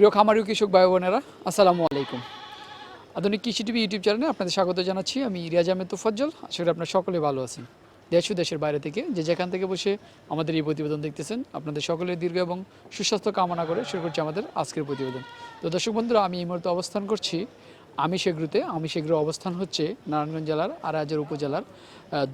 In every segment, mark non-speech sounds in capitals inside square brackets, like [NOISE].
প্রিয় খামারি কৃষক ভাই বোনেরা, আসসালামু আলাইকুম। আধুনিক কৃষি টিভি ইউটিউব চ্যানেলে আপনাদের স্বাগত জানাচ্ছি। আমি রিয়াজ আহমেদ তোফাজ্জল, আশা করি আপনারা সকলে ভালো আছেন। দেশ ও দেশের বাইরে থেকে যে যেখান থেকে বসে আমাদের এই প্রতিবেদন দেখতেছেন, আপনাদের সকলের দীর্ঘ এবং সুস্বাস্থ্য কামনা করে শুরু করছি আমাদের আজকের প্রতিবেদন। তো দর্শক বন্ধুরা, আমি এই মুহূর্তে অবস্থান করছি আমি সেগ্রুতে আমি সেগ্রু অবস্থান হচ্ছে নারায়ণগঞ্জ জেলার আড়াইহাজার উপজেলার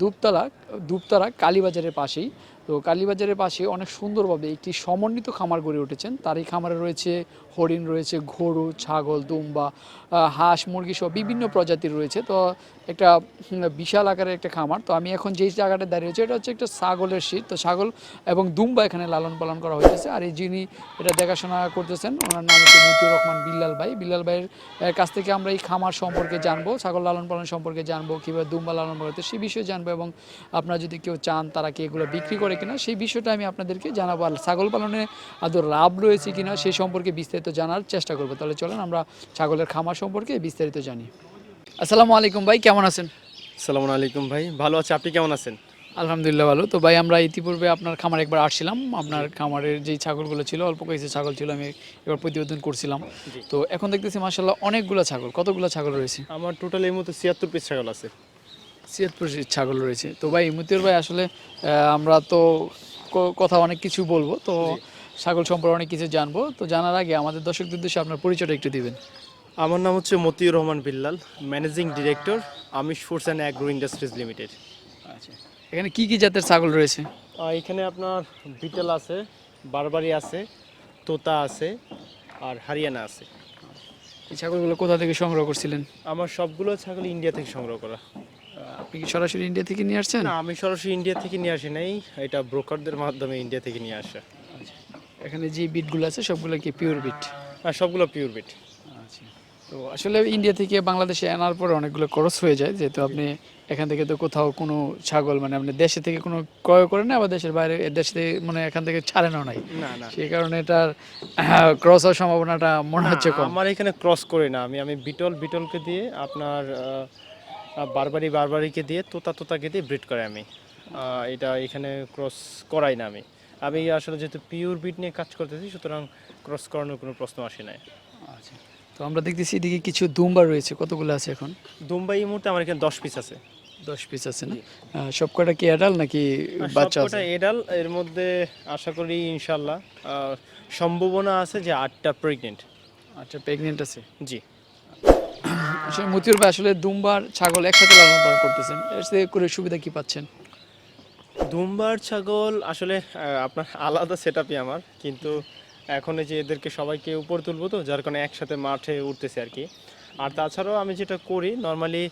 দুপতলা দুপতলা কালীবাজারের পাশেই। তো কালীবাজারের পাশে অনেক সুন্দরভাবে একটি সমন্বিত খামার গড়ে উঠেছেন। তার এই খামারে রয়েছে হরিণ, রয়েছে গরু ছাগল, দুম্বা হাঁস, মুরগি সব বিভিন্ন প্রজাতির রয়েছে। তো একটা বিশাল আকারের একটা খামার। তো আমি এখন যেই জায়গাটা দাঁড়িয়ে রয়েছে, এটা হচ্ছে একটা ছাগলের শীত। তো ছাগল এবং দুম্বা এখানে লালন পালন করা হয়েছে আর এই যিনি এটা দেখাশোনা করতেছেন, ওনার নাম হচ্ছে মতিউর রহমান বিল্লাল ভাই। বিল্লাল ভাইয়ের কাছ থেকে আমরা এই খামার সম্পর্কে জানব, ছাগল লালন পালন সম্পর্কে জানব কীভাবে দুম্বা লালন পালন সেই বিষয়ে জানব এবং আপনারা যদি কেউ চান তারা কি এগুলো বিক্রি করে কিনা, সেই বিষয়টা আমি আপনাদেরকে জানাব। আর ছাগল পালনে আদৌ লাভ রয়েছে কিনা সেই সম্পর্কে বিস্তারিত জানার চেষ্টা করব। তাহলে চলেন আমরা ছাগলের খামার সম্পর্কে বিস্তারিত জানি। আসসালামু আলাইকুম ভাই কেমন আছেন? সালামু আলাইকুম ভাই ভালো আছে। আপনি কেমন আছেন? আলহামদুলিল্লাহ ভালো। তো ভাই আমরা ইতিপূর্বে আপনার খামারে একবার আসছিলাম। আপনার খামারের যেই ছাগলগুলো ছিল অল্প কিছু ছাগল ছিল আমি এবার প্রতিবেদন করছিলাম। তো এখন দেখতেছি মাসাল্লাহ অনেকগুলো ছাগল। কতগুলো ছাগল রয়েছে? আমার টোটাল এই মতো ছিয়াত্তর পিস ছাগল আছে। ছিয়াত্তর পিস ছাগল রয়েছে। তো ভাই মুতির ভাই আসলে আমরা তো কথা অনেক কিছু বলব। তো ছাগল সম্পর্কে অনেক কিছু জানব। তো জানার আগে আমাদের দর্শকদের উদ্দেশ্যে আপনার পরিচয়টা একটু দিবেন। আমার নাম হচ্ছে Motiur Rahman Billal managing director Amish foods and agro industries limited আচ্ছা। এখানে কি কি জাতের ছাগল রয়েছে? এখানে আপনার বিটেল আছে বারবারি আছে তোতা আছে আর হারিয়ানা আছে। এই ছাগলগুলো কোথা থেকে সংগ্রহ করছিলেন? আমার সবগুলো ছাগল ইন্ডিয়া থেকে সংগ্রহ করা। আপনি কি সরাসরি ইন্ডিয়া থেকে নিয়ে আসছেন? না আমি সরাসরি ইন্ডিয়া থেকে নিয়ে আসি নাই এটা ব্রোকারদের মাধ্যমে ইন্ডিয়া থেকে নিয়ে আসা। এখানে যে বিটগুলো আছে সবগুলো কি পিওর বিট? আর সবগুলো পিওর বিট। আচ্ছা তো আসলে ইন্ডিয়া থেকে বাংলাদেশে আনার পরে অনেকগুলো খরচ হয়ে যায় যেহেতু আপনি এখান থেকে তো কোথাও কোনো ছাগল মানে আপনি দেশে থেকে কোনো ক্রয় করেন না বা দেশের বাইরে দেশ থেকে মানে এখান থেকে ছাড়েনও নাই। না না। সেই কারণে এটার ক্রস হওয়ার সম্ভাবনাটা মনে হচ্ছে কম। আমার এখানে ক্রস করি না। আমি আমি বিটল বিটলকে দিয়ে আপনার বারবারি বারবারিকে দিয়ে তোতা তোতাকে দিয়ে ব্রিড করে আমি। এটা এখানে ক্রস করাই না আমি। আমি আসলে যেহেতু পিওর বিট নিয়ে কাজ করতেছি সুতরাং ক্রস করানোর কোনো প্রশ্ন আসে না আচ্ছা। তো আমরা দেখতেছি এদিকে কিছু দুম্বার রয়েছে। কতগুলো আছে এখন? দুম্বাই এই মুহূর্তে আমার এখানে দশ পিস আছে। দশ পিস আছে না? আহ, সব কটা কি অ্যাডাল নাকি বাচ্চা আছে? এডাল এর মধ্যে আশা করি ইনশাল্লাহ সম্ভাবনা আছে যে আটটা প্রেগনেন্ট আচ্ছা প্রেগনেন্ট আছে? জি। আসলে মতিউর ভাই আসলে দুম্বার ছাগল একসাথে লালন পালন করতেছেন এর থেকে করে সুবিধা কি পাচ্ছেন? দুম্বার ছাগল আসলে আপনার আলাদা সেট আমার কিন্তু এখন এই যে এদেরকে সবাইকে উপর তুলবো তো যার কারণে একসাথে মাঠে উঠতেছে আর কি। আর তাছাড়াও আমি যেটা করি নর্মালি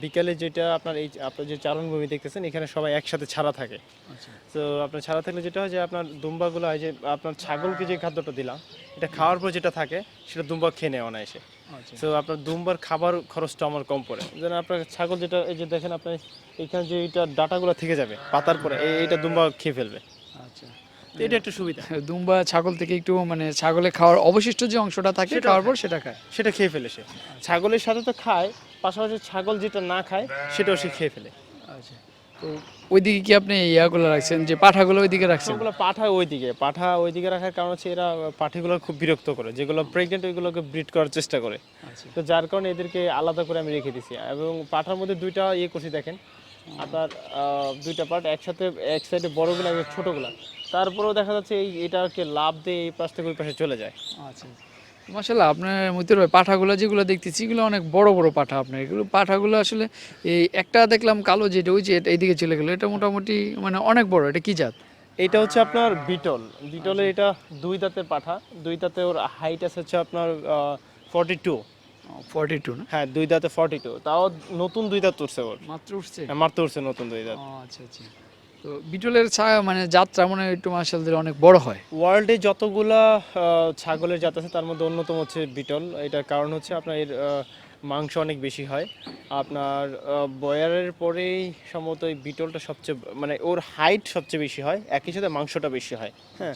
বিকালে যেটা আপনার এই আপনার যে চারণভূমি দেখতেছেন এখানে সবাই একসাথে ছাড়া থাকে। আচ্ছা। তো আপনার ছাড়া থাকলে যেটা হয় যে আপনার দুম্বাগুলো হয় যে আপনার ছাগলকে যে খাদ্যটা দিলাম এটা খাওয়ার পর যেটা থাকে সেটা দুম্বা খেয়ে নেওয়া না এসে আচ্ছা। তো আপনার দুম্বার খাবার খরচটা আমার কম পড়ে। যেন আপনার ছাগল যেটা এই যে দেখেন আপনার এখানে যে এইটা ডাটাগুলো থেকে যাবে পাতার পরে এই- এইটা দুম্বা খেয়ে ফেলবে। আচ্ছা। এটা একটা সুবিধা। [LAUGHS] দুম্বা ছাগল থেকে একটু মানে ছাগলে খাওয়ার অবশিষ্ট যে অংশটা থাকে খাওয়ার পর সেটা খায়। সেটা খেয়ে ফেলে সে। ছাগলের সাথে তো খায় পাশাপাশি ছাগল যেটা না খায় সেটাও সে খেয়ে ফেলে। আচ্ছা। তো ওইদিকে কি আপনি ইয়াগুলো রাখছেন? যে পাঠাগুলো ওইদিকে রাখছেন? সবগুলো পাঠা ওইদিকে। পাঠা ওইদিকে রাখার কারণ হচ্ছে এরা পাঠিগুলো খুব বিরক্ত করে। যেগুলো প্রেগনেন্ট ওইগুলোকে ব্রিড করার চেষ্টা করে। আচ্ছা। তো যার কারণে এদেরকে আলাদা করে আমি রেখে দিছি। এবং পাঠার মধ্যে দুইটা ইয়ে করছি দেখেন। আপনার দুইটা পার্ট একসাথে এক সাইডে বড়গুলো এক ছোটোগুলো। তারপরেও দেখা যাচ্ছে এই এটাকে লাভ দিয়ে এই পাশ থেকে ওই পাশে চলে যায়। আচ্ছা মাসাল্লাহ আপনার মতির ভাই পাঠাগুলো যেগুলো দেখতেছি এগুলো অনেক বড় বড় পাঠা আপনার। এগুলো পাঠাগুলো আসলে এই একটা দেখলাম কালো যেটা ওই যে এইদিকে চলে গেলো। এটা মোটামুটি মানে অনেক বড় এটা কি জাত? এটা হচ্ছে আপনার বিটল। বিটলের এটা দুই দাঁতের পাঠা। দুই দাঁতে ওর হাইট আছে হচ্ছে আপনার ফর্টি টু ফর্টি টু না? হ্যাঁ দুই দাঁতে ফর্টি টু তাও নতুন দুই দাঁত উঠছে ওর। মাত্র উঠছে? হ্যাঁ, মারতে উঠছে নতুন দুই দাঁত। আচ্ছা আচ্ছা। তো বিটলের মানে যাত্রা মনে একটু মার্শালদের অনেক বড় হয়। ওয়ার্ল্ডে যতগুলা ছাগলের জাত আছে তার মধ্যে অন্যতম হচ্ছে বিটল। এটার কারণ হচ্ছে আপনার এর মাংস অনেক বেশি হয়। আপনার বয়ারের পরেই সম্ভবত এই বিটলটা সবচেয়ে মানে ওর হাইট সবচেয়ে বেশি হয়। একই সাথে মাংসটা বেশি হয়। হ্যাঁ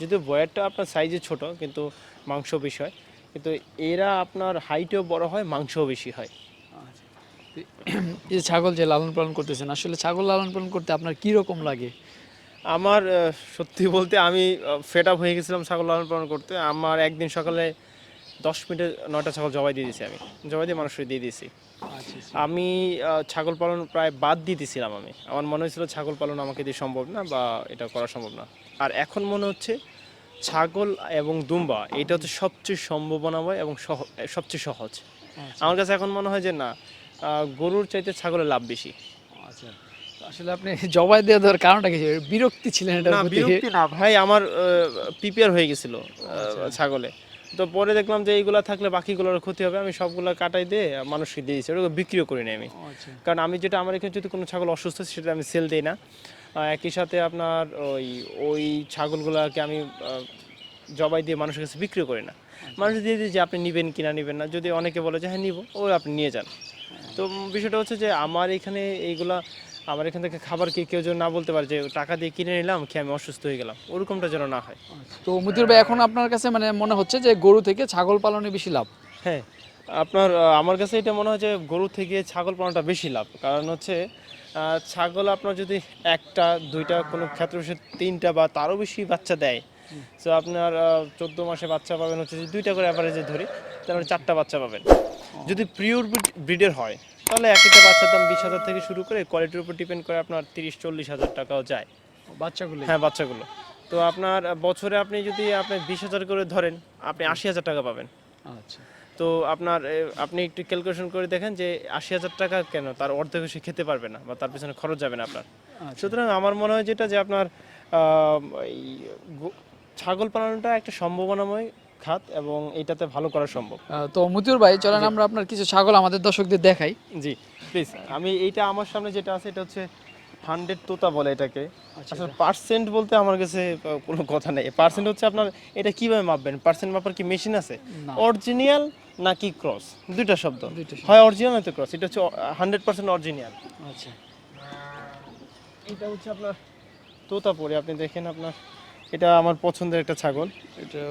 যদিও বয়ারটা আপনার সাইজে ছোট কিন্তু মাংস বেশি হয়। কিন্তু এরা আপনার হাইটেও বড় হয় মাংসও বেশি হয়। এই ছাগল যে লালন পালন করতেছেন আসলে ছাগল লালন পালন করতে আপনার কি রকম লাগে? আমার সত্যি বলতে আমি ফেট আপ হয়ে গেছিলাম ছাগল লালন পালন করতে। আমার একদিন সকালে দশ মিনিটে নয়টা ছাগল জবাই দিয়ে দিয়েছি আমি। জবাই দিয়ে মানুষকে দিয়ে দিয়েছি। আমি ছাগল পালন প্রায় বাদ দিয়ে দিয়েছিলাম আমি। আমার মনে হয়েছিল ছাগল পালন আমাকে দিয়ে সম্ভব না বা এটা করা সম্ভব না। আর এখন মনে হচ্ছে ছাগল এবং দুম্বা এটা হচ্ছে সবচেয়ে সম্ভাবনাময় এবং সবচেয়ে সহজ। আমার কাছে এখন মনে হয় যে না গরুর চাইতে ছাগলের লাভ বেশি। আচ্ছা। আসলে আপনি জবাই দেওয়া দেওয়ার কারণটা কি? বিরক্তি ছিলেন এটার না বিরক্তি না ভাই আমার প্রিপেয়ার হয়ে গেছিল আহ, ছাগলে। তো পরে দেখলাম যে এইগুলা থাকলে বাকিগুলোর ক্ষতি হবে আমি সবগুলা কাটাই দিয়ে মানুষকে দিয়েছি ওটা বিক্রিও করি না আমি। আচ্ছা। কারণ আমি যেটা আমার এখানে যদি কোনো ছাগল অসুস্থ সেটা আমি সেল দিই না। একই সাথে আপনার ওই ওই ছাগলগুলোকে আমি জবাই দিয়ে মানুষের কাছে বিক্রি করি না। মানুষ দিয়ে দিই যে আপনি নেবেন কিনা নেবেন না। যদি অনেকে বলে যে হ্যাঁ নিব ও আপনি নিয়ে যান। তো বিষয়টা হচ্ছে যে আমার এখানে এইগুলা আমার এখান থেকে খাবার কি কেউ যেন না বলতে পারে যে টাকা দিয়ে কিনে নিলাম খেয়ে আমি অসুস্থ হয়ে গেলাম। ওরকমটা যেন না হয়। তো মুদির ভাই এখন আপনার কাছে মানে মনে হচ্ছে যে গরু থেকে ছাগল পালনে বেশি লাভ? হ্যাঁ আপনার আমার কাছে এটা মনে হয় যে গরু থেকে ছাগল পালনটা বেশি লাভ। কারণ হচ্ছে ছাগল আপনার যদি একটা দুইটা কোনো ক্ষেত্রে তিনটা বা তারও বেশি বাচ্চা দেয় তো আপনার চোদ্দ মাসে বাচ্চা পাবেন হচ্ছে যে দুইটা করে অ্যাভারেজে ধরি তাহলে চারটা বাচ্চা পাবেন। যদি পিওর ব্রিডের হয় তাহলে এক একটা বাচ্চার দাম বিশ হাজার থেকে শুরু করে কোয়ালিটির উপর ডিপেন্ড করে আপনার তিরিশ চল্লিশ হাজার টাকাও যায়। বাচ্চাগুলো? হ্যাঁ বাচ্চাগুলো। তো আপনার বছরে আপনি যদি আপনি বিশ হাজার করে ধরেন আপনি আশি হাজার টাকা পাবেন। আচ্ছা। তো আপনার আপনি একটু ক্যালকুলেশন করে দেখেন যে আশি হাজার টাকা কেন তার অর্ধেক সে খেতে পারবে না বা তার পিছনে খরচ যাবে না আপনার। আচ্ছা। সুতরাং আমার মনে হয় যেটা যে আপনার ছাগল পালনটা একটা সম্ভাবনাময় খাত এবং এটাতে ভালো করা সম্ভব। তো মুতিউর ভাই চলেন আমরা আপনার কিছু ছাগল আমাদের দর্শকদের দেখাই। জি প্লিজ আমি এইটা আমার সামনে যেটা আছে এটা হচ্ছে হান্ড্রেড তোতা বলে এটাকে। আসলে পার্সেন্ট বলতে আমার কাছে কোনো কথা নেই। পার্সেন্ট হচ্ছে আপনার এটা কীভাবে মাপবেন? পার্সেন্ট মাপার কি মেশিন আছে। অরিজিনাল নাকি ক্রস? দুইটা শব্দ। হয় অরিজিনাল নয়তো ক্রস? এটা হচ্ছে হান্ড্রেড পার্সেন্ট অরিজিনাল আচ্ছা। এটা হচ্ছে আপনার তোতাপুরি আপনি দেখেন আপনার এটা আমার পছন্দের একটা ছাগল। এটা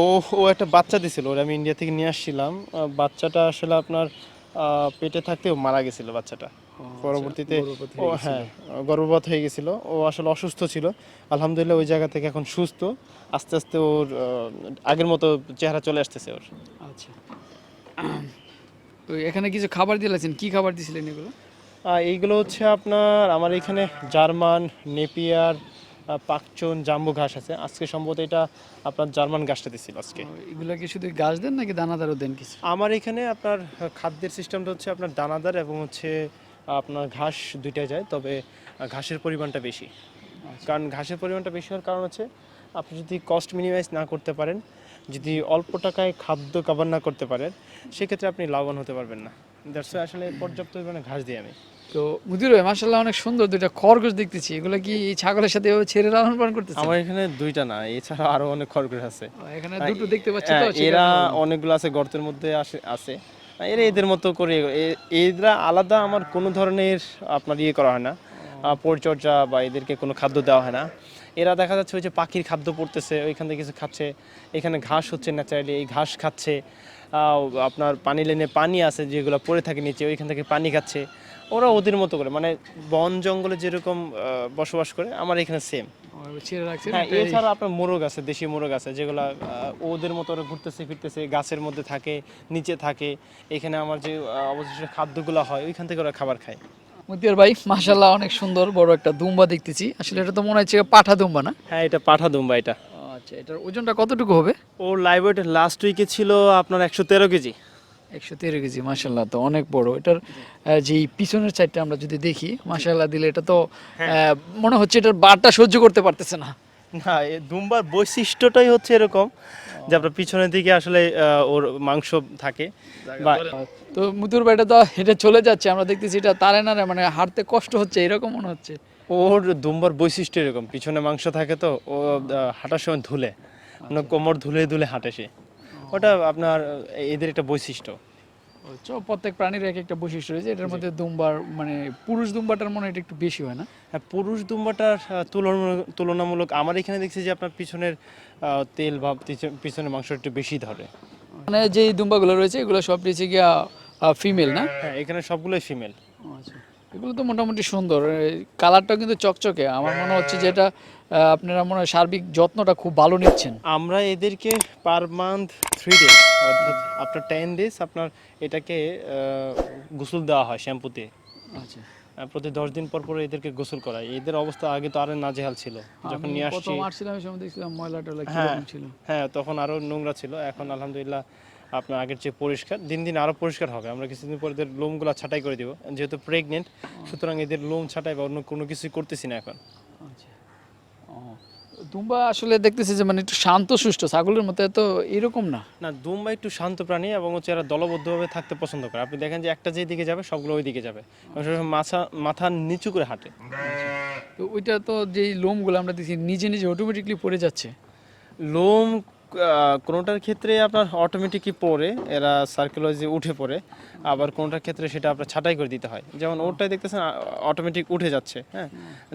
ও ও একটা বাচ্চা দিছিল ওরা আমি ইন্ডিয়া থেকে নিয়ে আসছিলাম। বাচ্চাটা আসলে আপনার পেটে থাকতে ও মারা গেছিল বাচ্চাটা। পরবর্তীতে ও হ্যাঁ গর্ভপাত হয়ে গেছিল। ও আসলে অসুস্থ ছিল। আলহামদুলিল্লাহ ওই জায়গা থেকে এখন সুস্থ। আস্তে আস্তে ওর আগের মতো চেহারা চলে আসতেছে ওর। আচ্ছা। তো এখানে কিছু খাবার দিয়েছেন কি খাবার দিয়েছিলেন এগুলো? এইগুলো হচ্ছে আপনার আমার এখানে জার্মান নেপিয়ার পাকচন জাম্বু ঘাস আছে। আজকে সম্ভবত এটা আপনার জার্মান ঘাসটা দিছিল আজকে। এগুলো কি শুধু গাছ দেন নাকি দানাদারও দেন কিছু? আমার এখানে আপনার খাদ্যের সিস্টেমটা হচ্ছে আপনার দানাদার এবং হচ্ছে আপনার ঘাস দুইটাই যায় তবে ঘাসের পরিমাণটা বেশি। কারণ ঘাসের পরিমাণটা বেশি হওয়ার কারণ হচ্ছে আপনি যদি কস্ট মিনিমাইজ না করতে পারেন যদি অল্প টাকায় খাদ্য কাভার না করতে পারেন সেক্ষেত্রে আপনি লাভবান হতে পারবেন না। দ্যাটস আসলে পর্যাপ্ত পরিমাণে ঘাস দিই আমি। তো মুদির ভাই মাসাল্লাহ অনেক সুন্দর দুইটা খরগোশ দেখতেছি। এগুলো কি এই ছাগলের সাথে এভাবে ছেড়ে লালন পালন করতেছে আমার এখানে দুইটা না এছাড়া আরও অনেক খরগোশ আছে। এখানে দুটো দেখতে পাচ্ছি তো হ্যাঁ, সেখানে- এরা অনেকগুলো আছে গর্তের মধ্যে আসে আছে। এরা এদের মতো করে এরা আলাদা আমার কোনো ধরনের আপনার ইয়ে করা হয় না। পরিচর্যা বা এদেরকে কোনো খাদ্য দেওয়া হয় না। এরা দেখা যাচ্ছে ওই যে পাখির খাদ্য পড়তেছে ওইখান থেকে কিছু খাচ্ছে এখানে ঘাস হচ্ছে ন্যাচারালি এই ঘাস খাচ্ছে আপনার পানি লেনে পানি আছে যেগুলো পড়ে থাকে নিচে ওইখান থেকে পানি খাচ্ছে ওরা ওদের মতো করে মানে বন জঙ্গলে যেরকম বসবাস করে আমার এখানে সেম হ্যাঁ এছাড়া আপনার মোরগ আছে দেশি মোরগ আছে যেগুলো ওদের মতো ওরা ঘুরতেছে ফিরতেছে গাছের মধ্যে থাকে নিচে থাকে এখানে আমার যে অবশিষ্ট খাদ্যগুলো হয় ওইখান থেকে ওরা খাবার খায়। মুতিয়ার ভাই মাশাল্লাহ অনেক সুন্দর বড় একটা দুম্বা দেখতেছি। আসলে এটা তো মনে হচ্ছে পাঠা দুম্বা না? হ্যাঁ এটা পাঠা দুম্বা এটা। আচ্ছা এটার ওজনটা কতটুকু হবে? ওর লাইভ ওয়েট লাস্ট উইকে ছিল আপনার একশো তেরো কেজি। একশো তেরো কেজি মাশাল্লাহ তো অনেক বড়। এটার যে পিছনের সাইডটা আমরা যদি দেখি মাশাল্লাহ দিলে এটা তো আহ, মনে হচ্ছে এটার বারটা সহ্য করতে পারতেছে না। না দুম্বার বৈশিষ্ট্যটাই হচ্ছে এরকম যে আপনার পিছনের দিকে আসলে ওর মাংস থাকে। বা তো মুতুর ভাইটা তো হেঁটে চলে যাচ্ছে আমরা দেখতেছি এটা তারে না মানে হাঁটতে কষ্ট হচ্ছে এরকম মনে হচ্ছে। ওর দুম্বার বৈশিষ্ট্য এরকম পিছনে মাংস থাকে তো ও হাঁটার সময় ধুলে মানে কোমর ধুলে ধুলে হাঁটে সে। ওটা আপনার এদের একটা বৈশিষ্ট্য। প্রত্যেক প্রাণীর এক একটা বৈশিষ্ট্য রয়েছে এটার মধ্যে দুম্বার মানে পুরুষ দুম্বাটার মনে হয় এটা একটু বেশি হয় না? হ্যাঁ পুরুষ দুম্বাটার তুলনামূলক আমার এখানে দেখছি যে আপনার পিছনের তেল বা পিছ- পিছনের মাংস একটু বেশি ধরে। মানে যেই দুম্বাগুলো রয়েছে এগুলো সব রয়েছে গিয়া ফিমেল না? হ্যাঁ এখানে সবগুলোই ফিমেল আচ্ছা। এগুলো তো মোটামুটি সুন্দর। কালারটাও কিন্তু চকচকে। আমার মনে হচ্ছে যে এটা আপনারা মনে হয় সার্বিক যত্নটা খুব ভালো নিচ্ছেন। আমরা এদেরকে পার মান্থ থ্রি ডেজ অর্থাৎ আপনার টেন ডেজ আপনার এটাকে গোসল দেওয়া হয় শ্যাম্পুতে। আচ্ছা। প্রতি দশ দিন পর পর এদেরকে গোসল করায় এদের অবস্থা আগে তো আরও নাজেহাল ছিল। যখন নিয়ে আসছি প্রথম আসছিলাম সময় দেখছিলাম ময়লা টয়লা হ্যাঁ। ছিল। হ্যাঁ তখন আরও নোংরা ছিল। এখন আলহামদুলিল্লাহ আপনার আগের চেয়ে পরিষ্কার দিন দিন আরও পরিষ্কার হবে। আমরা কিছুদিন পর এদের লোমগুলো ছাঁটাই করে দিব যেহেতু প্রেগনেন্ট সুতরাং এদের লোম ছাঁটাই বা অন্য কোনো কিছুই করতেছি না এখন। আচ্ছা। ও দুম্বা আসলে দেখতেছি যে মানে একটু শান্ত সুষ্ঠ ছাগলের মতো এত এরকম না? না দুম্বা একটু শান্ত প্রাণী এবং হচ্ছে এরা দলবদ্ধভাবে থাকতে পছন্দ করে। আপনি দেখেন যে একটা যেদিকে যাবে সবগুলো ওই দিকে যাবে মাথা মাথা নিচু করে হাঁটে। তো ওইটা তো যেই লোমগুলো আমরা দেখছি নিজে নিজে অটোমেটিকলি পড়ে যাচ্ছে। লোম কোনোটার ক্ষেত্রে আপনার অটোমেটিকই পড়ে এরা সার্কুলাইজে উঠে পড়ে আবার কোনোটার ক্ষেত্রে সেটা আপনার ছাঁটাই করে দিতে হয়। যেমন ওটাই দেখতেছেন অটোমেটিক উঠে যাচ্ছে হ্যাঁ?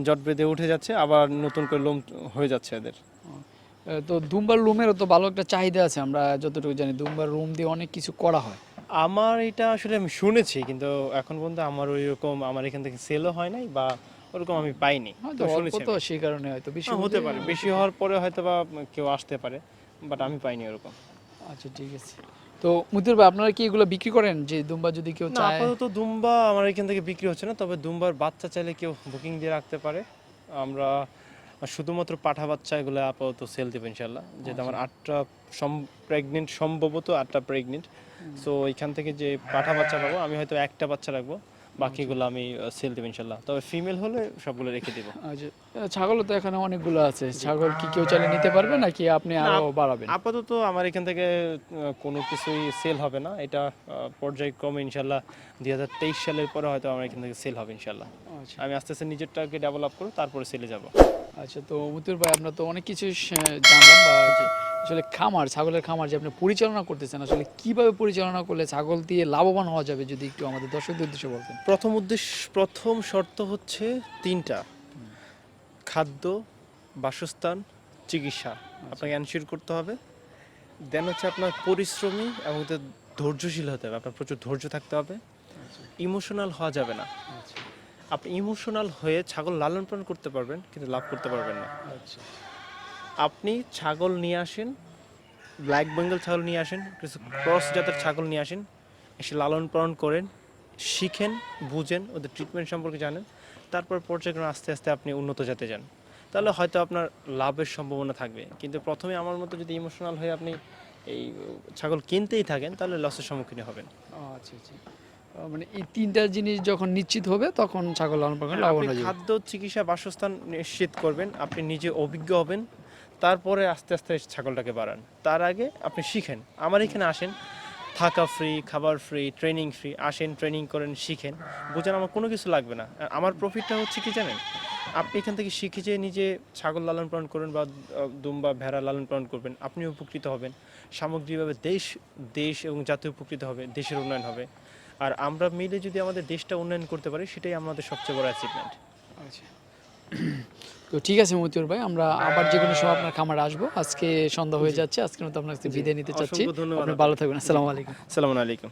জট বেঁধে উঠে যাচ্ছে আবার নতুন করে লোম হয়ে যাচ্ছে এদের। তো দুম্বার রুমেরও তো ভালো একটা চাহিদা আছে আমরা যতটুকু জানি দুম্বার রুম দিয়ে অনেক কিছু করা হয়। আমার এটা আসলে আমি শুনেছি কিন্তু এখন পর্যন্ত আমার ওই রকম আমার এখান থেকে সেলও হয় নাই বা ওরকম আমি পাইনি। হয়তো তো শুনেছি তো সেই কারণে হয়তো বেশি হ্যাঁ, হতে পারে। বেশি হওয়ার পরে হয়তো বা কেউ আসতে পারে। বাট আমি পাইনি ওরকম। আচ্ছা ঠিক আছে। তো মুদির ভাই আপনারা কি এগুলো বিক্রি করেন? যে দুম্বা যদি কেউ না চায়? আপাতত দুম্বা আমার এখান থেকে বিক্রি হচ্ছে না তবে দুম্বার বাচ্চা চাইলে কেউ বুকিং দিয়ে রাখতে পারে। আমরা শুধুমাত্র পাঠা বাচ্চা এগুলো আপাতত সেল দেবো ইনশাল্লাহ যেহেতু আমার আটটা সম প্রেগনেন্ট সম্ভবত আটটা প্রেগনেন্ট সো এখান থেকে যে পাঠা বাচ্চা পাবো আমি হয়তো একটা বাচ্চা রাখব। বাকিগুলো আমি সেল দেবো ইনশাল্লাহ। তবে ফিমেল হলে সবগুলো রেখে দেবো। ছাগলও তো এখানে অনেকগুলো আছে। ছাগল কি কেউ চাইলে নিতে পারবে নাকি আপনি আরও বাড়াবেন? আপাতত আমার এখান থেকে কোনো কিছুই সেল হবে না। এটা পর্যায়ক্রমে ইনশাল্লাহ দুই হাজার তেইশ সালের পরে হয়তো আমার এখান থেকে সেল হবে ইনশাল্লাহ। আচ্ছা। আমি আস্তে আস্তে নিজেরটাকে ডেভেলপ করব তারপরে সেলে যাব। আচ্ছা তো মুতুর ভাই আমরা তো অনেক কিছু জানলাম বা আসলে খামার ছাগলের খামার যে আপনি পরিচালনা করতেছেন আসলে কীভাবে পরিচালনা করলে ছাগল দিয়ে লাভবান হওয়া যাবে যদি একটু আমাদের দর্শকদের উদ্দেশ্যে বলতেন? প্রথম উদ্দেশ্য প্রথম শর্ত হচ্ছে তিনটা। খাদ্য বাসস্থান চিকিৎসা। আপনাকে এনশিওর করতে হবে। দেন হচ্ছে আপনার পরিশ্রমী এবং ধৈর্যশীল হতে হবে। আপনার প্রচুর ধৈর্য থাকতে হবে। ইমোশনাল হওয়া যাবে না। আচ্ছা। আপনি ইমোশনাল হয়ে ছাগল লালন পালন করতে পারবেন কিন্তু লাভ করতে পারবেন না। আচ্ছা। আপনি ছাগল নিয়ে আসেন ব্ল্যাক বেঙ্গল ছাগল নিয়ে আসেন কিছু ক্রস জাতের ছাগল নিয়ে আসেন এসে লালন পালন করেন শিখেন বুঝেন ওদের ট্রিটমেন্ট সম্পর্কে জানেন তারপর পর্যায়ক্রমে আস্তে আস্তে আপনি উন্নত জাতে যান। তাহলে হয়তো আপনার লাভের সম্ভাবনা থাকবে কিন্তু প্রথমে আমার মতো যদি ইমোশনাল হয়ে আপনি এই ছাগল কিনতেই থাকেন তাহলে লসের সম্মুখীন হবেন। আচ্ছা আচ্ছা। মানে এই তিনটা জিনিস যখন নিশ্চিত হবে তখন ছাগল লালন পালন হ্যাঁ, লাভবান যাবে। খাদ্য চিকিৎসা বাসস্থান নিশ্চিত করবেন আপনি নিজে অভিজ্ঞ হবেন তারপরে আস্তে আস্তে ছাগলটাকে বাড়ান। তার আগে আপনি শিখেন। আমার এখানে আসেন থাকা ফ্রি খাবার ফ্রি ট্রেনিং ফ্রি আসেন ট্রেনিং করেন শিখেন। বুঝেন আমার কোনো কিছু লাগবে না। আমার প্রফিটটা হচ্ছে কি জানেন? আপনি এখান থেকে শিখে যে নিজে ছাগল লালন পালন করবেন বা দুম্বা ভেড়া লালন পালন করবেন। আপনি উপকৃত হবেন। সামগ্রিকভাবে দেশ দেশ এবং জাতীয় উপকৃত হবে দেশের উন্নয়ন হবে। আর আমরা মিলে যদি আমাদের দেশটা উন্নয়ন করতে পারি সেটাই আমাদের সবচেয়ে বড় অ্যাচিভমেন্ট আচ্ছা। তো ঠিক আছে মতিউর ভাই আমরা আবার যে কোনো সময় আপনার খামারে আসব। আজকে সন্ধ্যা হয়ে যাচ্ছে আজকে মতো আপনার বিদায় নিতে চাচ্ছি। আপনি ভালো থাকবেন। আসসালামু আলাইকুম। আসসালামু আলাইকুম।